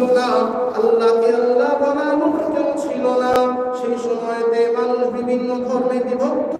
ছিল না আল্লাহকে আল্লাহ মতো কেউ ছিল না। সেই সময়তে মানুষ বিভিন্ন ধর্মে বিভক্ত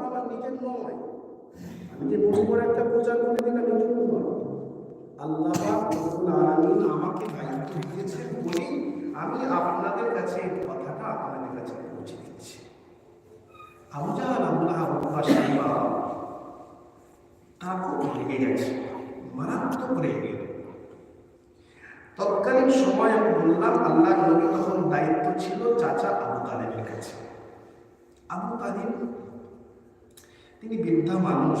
ধর্মটা আমার নিজের নয়। আমি যে বড় বড় একটা প্রচার করে দিলাম, এই জন্য নয়। আল্লাহ আমাকে দায়িত্ব দিয়েছেন বলি আমি আপনাদের কাছে কথাটা আপনাদের কাছে পৌঁছে দিচ্ছি। আবু লাহাব, আবু সাইবা খুব রেগে গেছে, মারাত্মক রেগে তৎকালীন সময় আমি বললাম আল্লাহ নবী তখন দায়িত্ব ছিল চাচা আবু তালেবের কাছে। আবু তালিব তিনি বৃদ্ধা মানুষ।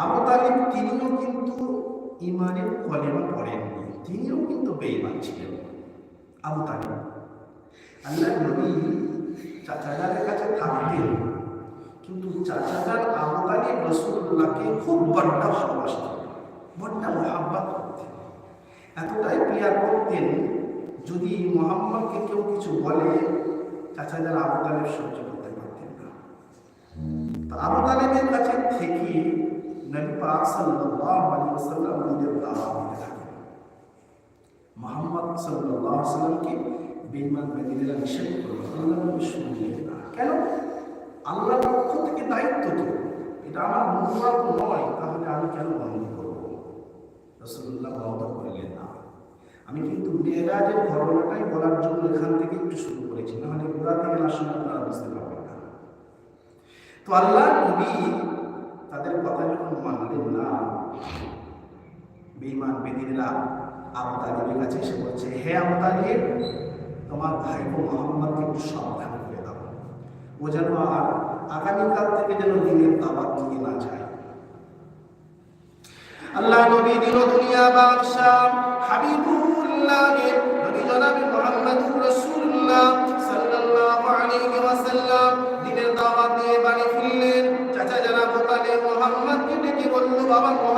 আবু তালিব তিনিও কিন্তু ইমানের কলেমা পড়েননি, তিনিও কিন্তু বেঈমান ছিলেন। আবু তালিব, আল্লাহ নবী চাচাজারের কাছে থাকতেন, কিন্তু চাচাদার আবু তালিব রসুল্লাহকে খুব বড্ডা ভালোবাসতেন, বড্ডা মহাব্বাত করতেন। এতটাই প্রিয়ার করতেন, যদি মোহাম্মদকে কেউ কিছু বলে চাচাজার আবু তালিব সহ্য করতে পারতেন না তো আবু তালেবের কাছে থেকে নবী পাক সাল্লাল্লাহু আলাইহি ওয়াসাল্লাম নিজের দাওয়াত দিতে থাকেন। মুহাম্মদ সাল্লাল্লাহু আলাইহি ওয়াসাল্লামকে নিষেধ না। কেন? পক্ষ থেকে দায়িত্ব তো। এটা আমার মুবারক নয়, তাহলে আমি কেন বন্ধ করব? রাসূলুল্লাহ করলেন না। আমি কিন্তু মেয়েরাজের ঘটনাটাই বলার জন্য এখান থেকে একটু শুরু করেছি, নাহলে গোড়া থেকে না শুনে আপনারা বুঝতে পারবেন না তো আল্লাহ নবী তাদের কথা যখন মানলেন না, বেঈমান বেদিনেরা আবু কাছে এসে বলছে, হে আবু তালিব, তোমার ভাইপো মোহাম্মদকে একটু সাবধান করে দাও। ও যেন আর আগামীকাল থেকে যেন দিনের দাওয়াত নিয়ে না যায়। আল্লাহ নবী দিল দুনিয়া বাদশাহ হাবিবুল্লাহ নবী জনাব মুহাম্মদুর রাসূলুল্লাহ।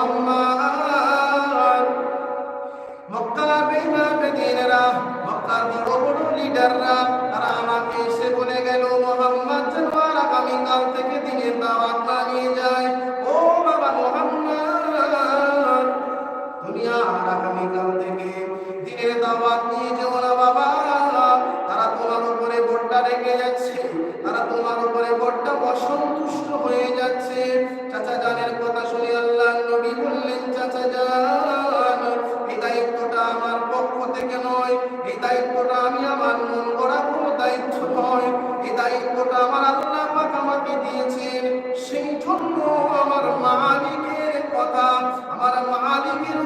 বাবা মুহাম্মদ মক্কার বেঈমান বেদিনেরা মক্কার বড় বড় লিডাররা বড্ডা রেগে যাচ্ছে তারা তোমার উপরে বড্ডা অসন্তুষ্ট হয়ে যাচ্ছে। চাচা জানের কথা শুনে আল্লাহ নবী বললেন, চাচা জান, এই দায়িত্বটা আমার পক্ষ থেকে নয়। এই দায়িত্বটা আমি আমার মন করা কোনো দায়িত্ব নয়। এই দায়িত্বটা আমার আল্লাহ পাক আমাকে দিয়েছেন। সেই জন্য আমার মালিকের কথা, আমার মালিকের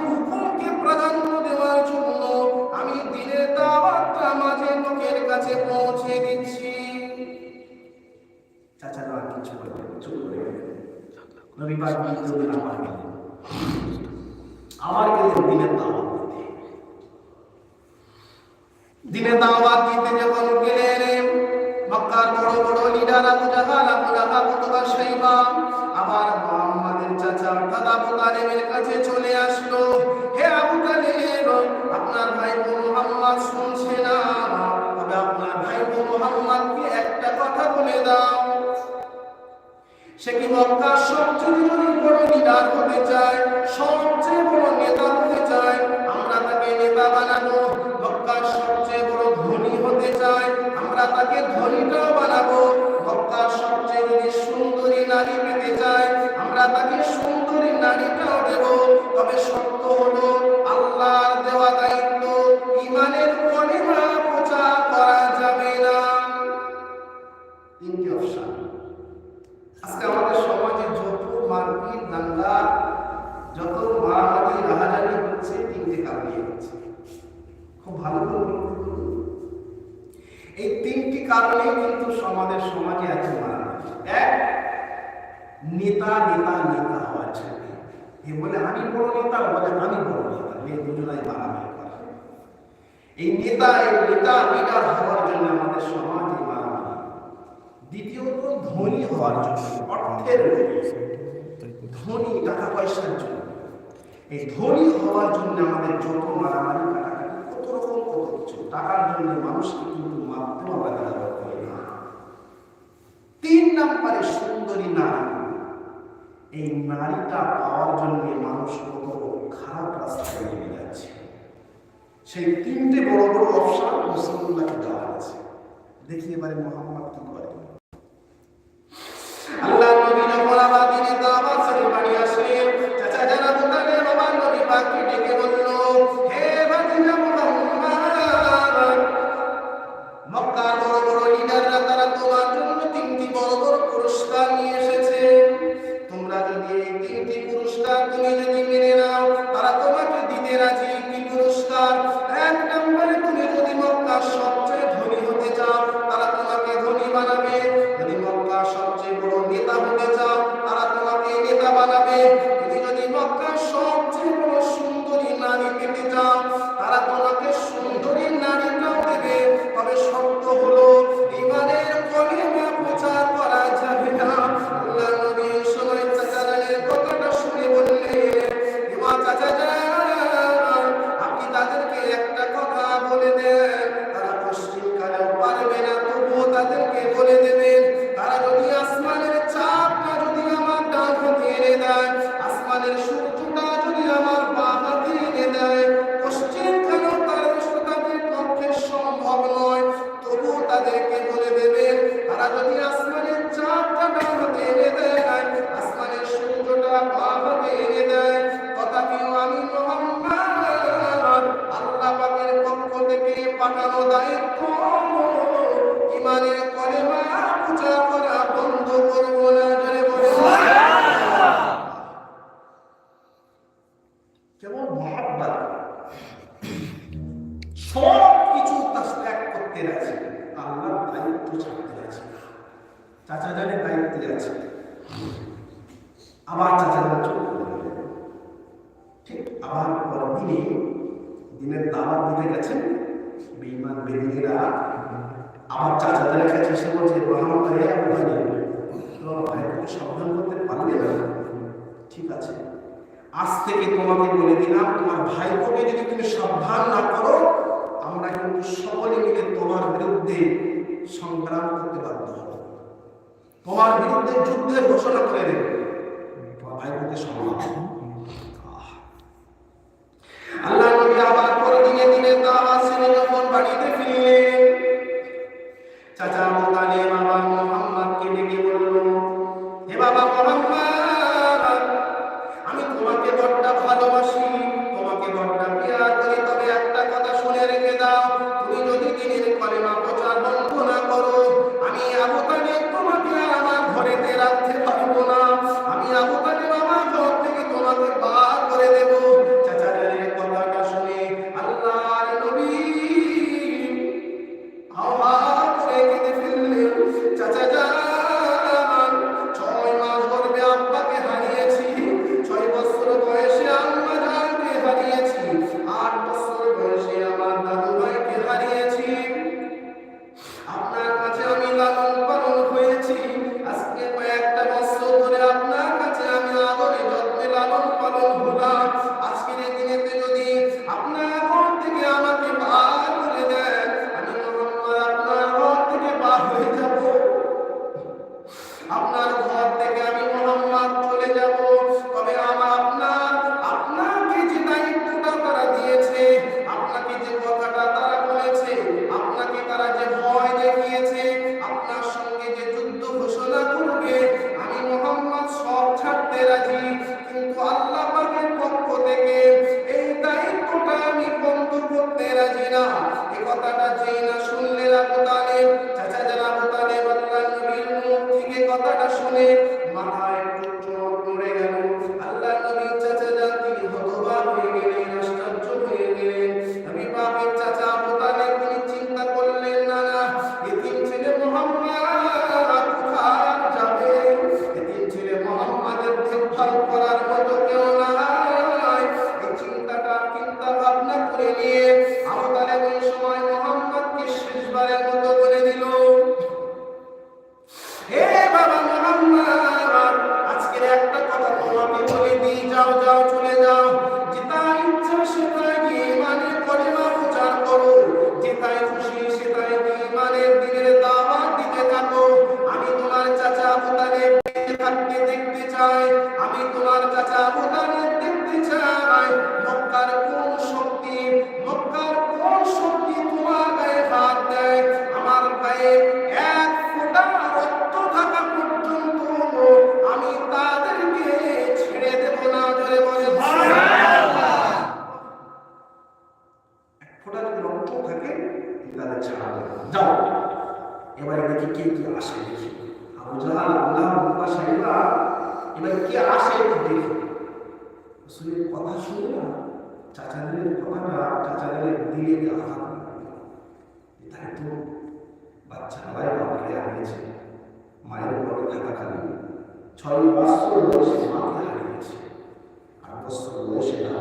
করে গেলেন নবী পাক দিন আবার গেলেন আবার গেলেন দিনের দাওয়াত দিতে দিনের দাওয়াত দিতে যখন গেলেন মক্কার বড় বড় leader Abu Jahal Abu Lahab Utba Shaiba খুব ভালো করে লক্ষ্য করুন এই তিনটি কারণে কিন্তু সমাজের সমাজে আছে মারা এক, নেতা নেতা নেতা হওয়া ছেলে। এ বলে আমি বড় নেতা বলে আমি বড় নেতা। মেয়ে দুজনাই মারামারি করে। এই নেতা এই নেতা, লিডার হওয়ার জন্য আমাদের সমাজে মারামারি। দ্বিতীয়ত, ধনী হওয়ার জন্য, অর্থের ধনী, টাকা পয়সার জন্য। এই ধনী হওয়ার জন্য আমাদের যত মারামারি টাকার জন্য মানুষকে কিন্তু মারতে ব্যবহার করে না। তিন নম্বরে সুন্দরী নারী। এই নারীটা পাওয়ার জন্য মানুষ কত খারাপ রাস্তা নেমে যাচ্ছে। সেই তিনটে বড় বড় অপশন মুসলমানকে দেওয়া আছে। দেখি এবারে মহাম বেঈমান বেদিনীরা আমার চাচাদের কাছে এসে বলছে মহামত হে আপনার ভাই, তুমি সমাধান করতে পারবে না। ঠিক আছে। আজ থেকে তোমাকে বলে দিলাম, তোমার ভাইকে যদি তুমি সাবধান না করো, আমরা কিন্তু সকলে মিলে তোমার বিরুদ্ধে সংগ্রাম করতে বাধ্য হব। তোমার বিরুদ্ধে যুদ্ধের ঘোষণা করে দেবে। তোমার ভাইকে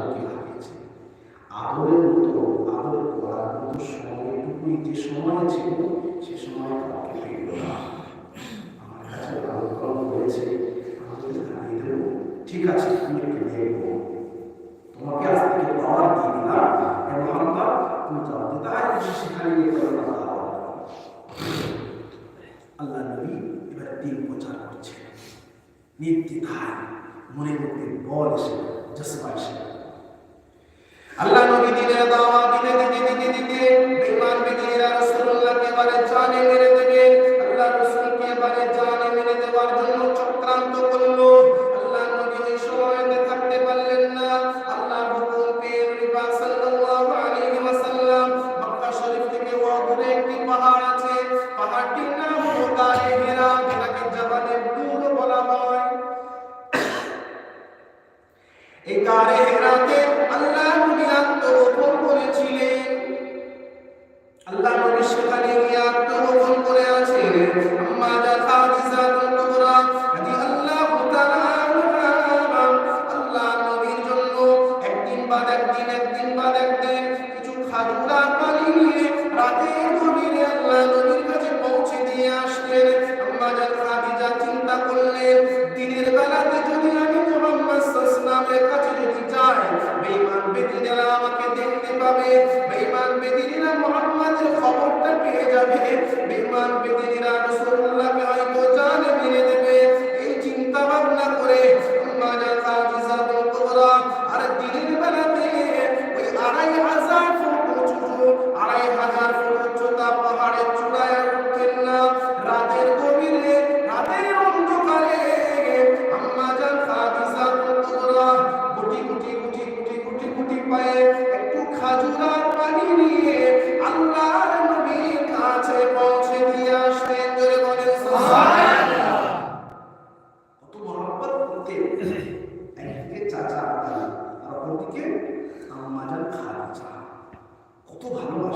বুকে লাগিয়েছে। আদরের মতো, আদর করার মতো সময়টুকুই যে সময় ছিল, সে সময় কাউকে পেল না। আমার কাছে আলোকরণ হয়েছে ঠিক আছে তুমি একটু দেখব। তোমাকে আজ থেকে পাওয়ার দিয়ে দিলাম? এবং আমরা তুমি যাও তাই সেখানে গিয়ে আল্লাহ নবী এবার দিন প্রচার করছে নির্দিধায় মনের মধ্যে বল এসে জসবা এসে। আল্লাহ নবী দিনের দাওয়া দিতে দিতে দিতে দিতে বেঈমান বিদিরা রাসূলুল্লাহকে বলে চলে মেরে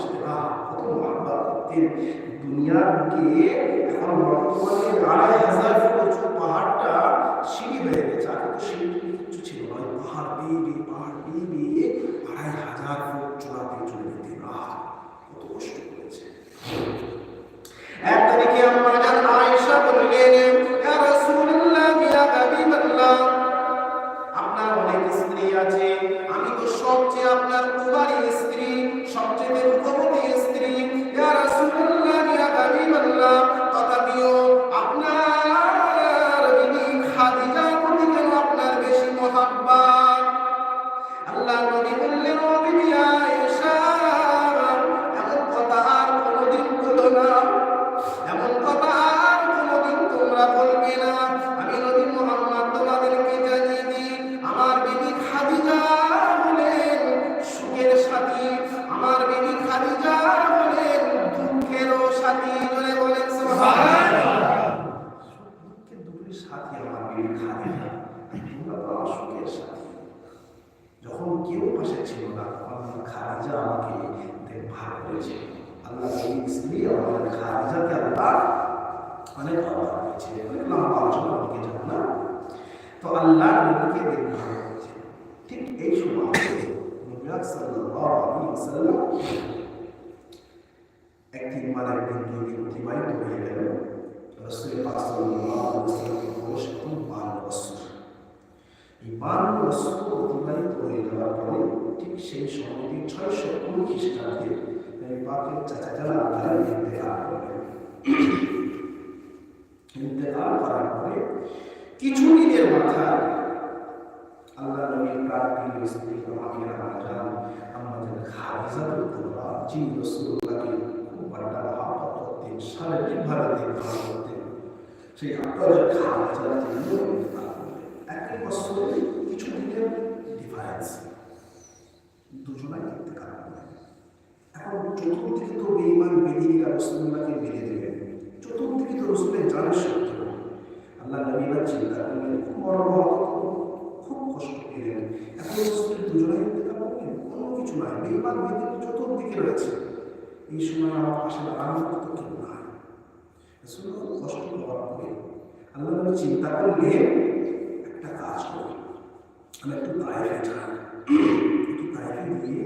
সেবা কত মহাব্বা করতেন দুনিয়ার এখন বর্তমানে আড়াই হাজার ফুট পাহাড়টা সিঁড়ি হয়ে গেছে আগে তো সিঁড়ি কিছু ছিল নয় পাহাড় বেয়ে বেয়ে পাহাড় বেয়ে বেয়ে আড়াই হাজার ফুট চূড়া করেছে। আল্লাহ এই স্ত্রী আল্লাহ অনেক অনেক লম্বা আলোচনা যাব না? তো আল্লাহ নবীকে দেখভাল করেছে ঠিক এই সময় দিন অতিবাহিত হয়ে গেল। অতিবাহিত হয়ে যাওয়ার পরে ঠিক সেই সময়টি ছয়শো কুড়ি খ্রিস্টাব্দে পাকের চাচা যারা আপনারা ইন্তেকাল করলেন ইন্তেকাল করার পরে কিছু দিনের মাথায় আল্লাহ নবীর প্রাণপ্রিয় স্ত্রী আমাদের রাজান আমাদের খাদিজাতুল কুবরা, যিনি রাসূলুল্লাহকে খুব বড় মহাব্বত করতেন শারীরিকভাবে দেখভাল করতেন, সেই আপনাদের খাদিজা তিনিও ইন্তেকাল করলেন। একই বছরে কিছু দিনের ডিফারেন্স দুজনাই করলেন এখন চতুর্দিকে তো বেঈমান বেদিনীরা রসুল্লাহকে মেরে দেবেন চতুর্দিকে তো রসুলের জানের সত্য আল্লাহ নবীরা চিন্তা করলেন, খুব বড় খুব কষ্ট পেলেন। এখন রসুলের দুজনে ইন্তেকাল করলেন, কোনো কিছু নয় বেঈমান বেদিনী চতুর্দিকে রয়েছে। এই সময় আমার পাশে দাঁড়ানোর মতো কেউ নাই। রসুল খুব কষ্ট হওয়ার পরে আল্লাহ নবী চিন্তা করলেন, একটা কাজ করি আমি একটু তাইফে যাই। একটু তাইফে গিয়ে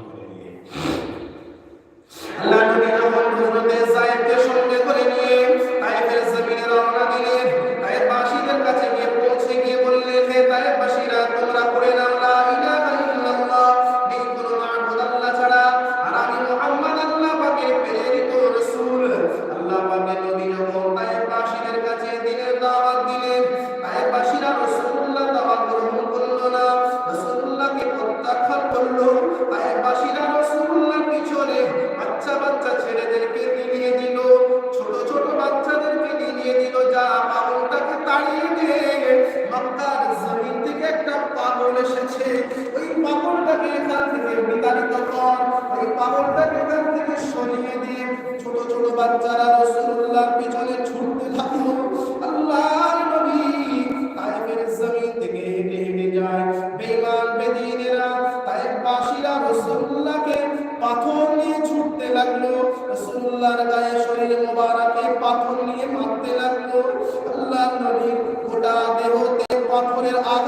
পাথরের আঘাতে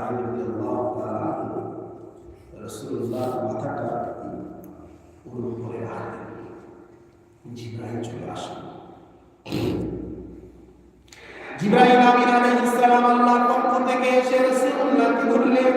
সাহাবি রাদিয়াল্লাহু তাআলা রাসূলুল্লাহ মাথাটা পুরো করে থেকে এসে রাসূলুল্লাহকে বললেন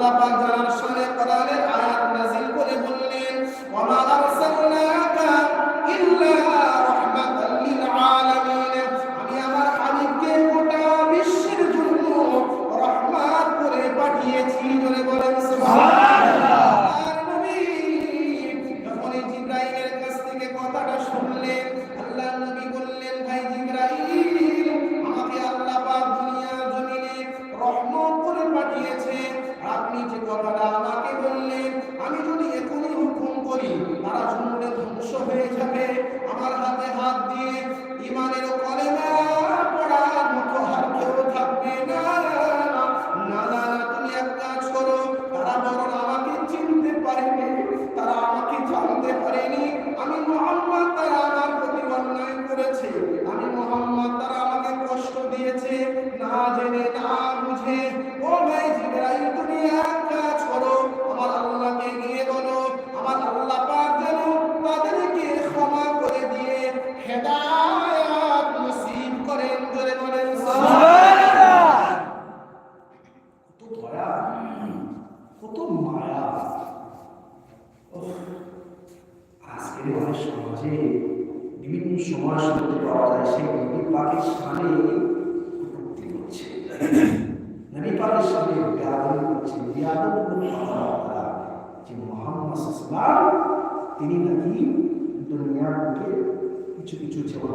আল্লাহ পাক জানার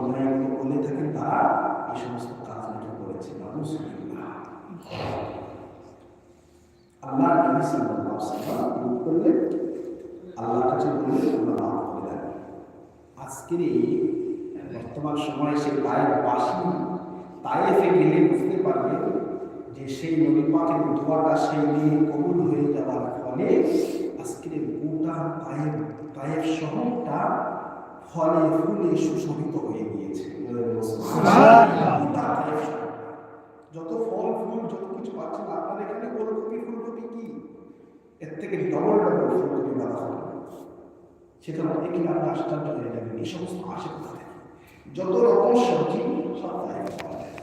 ওনারাকে বলে থাকেন তারা, এই সমস্ত কাজগুলো করেছেন। আল্লাহ নবী সাল্লাল্লাহু আলাইহি আল্লাহ কাছে বলে তোমরা মাফ করে দেন আজকের এই বর্তমান সময়ে সেই গায়ের বাসি তাইফে গেলে বুঝতে পারবে যে সেই নবী পাকের দোয়াটা সেই দিন কবুল হয়ে যাওয়ার ফলে আজকের গোটা পায়ের পায়ের শহরটা ফলে ফুলে সুশোভিত হয়ে গিয়েছে। যত ফল ফুল যত কিছু পাচ্ছেন আপনার এখানে ওলকপি ফুলকপি কি? এর থেকে ডবল ডবল ফুলকপি বাঁধা হবে সেখানে কি আপনি আশ্চর্য হয়ে যাবেন এই সমস্ত আশেপাশে যত রকম সবজি সব পাওয়া যায়।